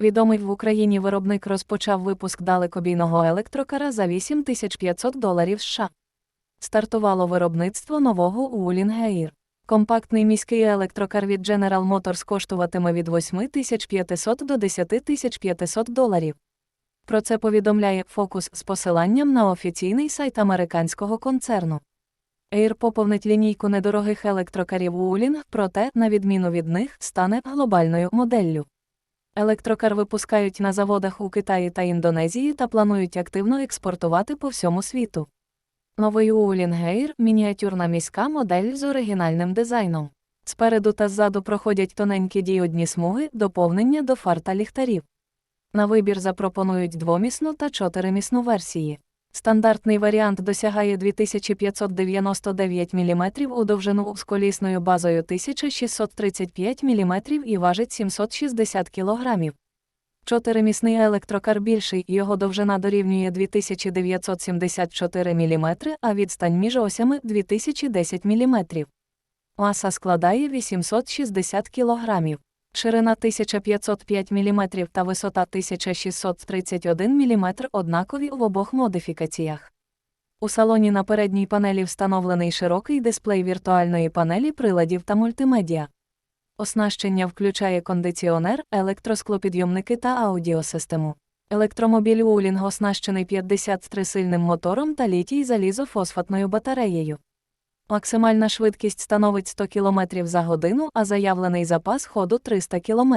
Відомий в Україні виробник розпочав випуск далекобійного електрокара за 8500 доларів США. Стартувало виробництво нового Улінг-Ейр. Компактний міський електрокар від General Motors коштуватиме від 8500 до 10500 доларів. Про це повідомляє Focus з посиланням на офіційний сайт американського концерну. Air поповнить лінійку недорогих електрокарів Улінг, проте, на відміну від них, стане глобальною моделлю. Електрокар випускають на заводах у Китаї та Індонезії та планують активно експортувати по всьому світу. Новий Улінгейр – мініатюрна міська модель з оригінальним дизайном. Спереду та ззаду проходять тоненькі діодні смуги, доповнення до фар та ліхтарів. На вибір запропонують двомісну та чотиримісну версії. Стандартний варіант досягає 2599 мм у довжину з колісною базою 1635 мм і важить 760 кг. Чотиримісний електрокар більший, його довжина дорівнює 2974 мм, а відстань між осями 2010 мм. Маса складає 860 кг. Ширина 1505 мм та висота 1631 мм однакові в обох модифікаціях. У салоні на передній панелі встановлений широкий дисплей віртуальної панелі приладів та мультимедіа. Оснащення включає кондиціонер, електросклопідйомники та аудіосистему. Електромобіль Улінг оснащений 53-сильним мотором та літій залізофосфатною батареєю. Максимальна швидкість становить 100 км за годину, а заявлений запас ходу 300 км.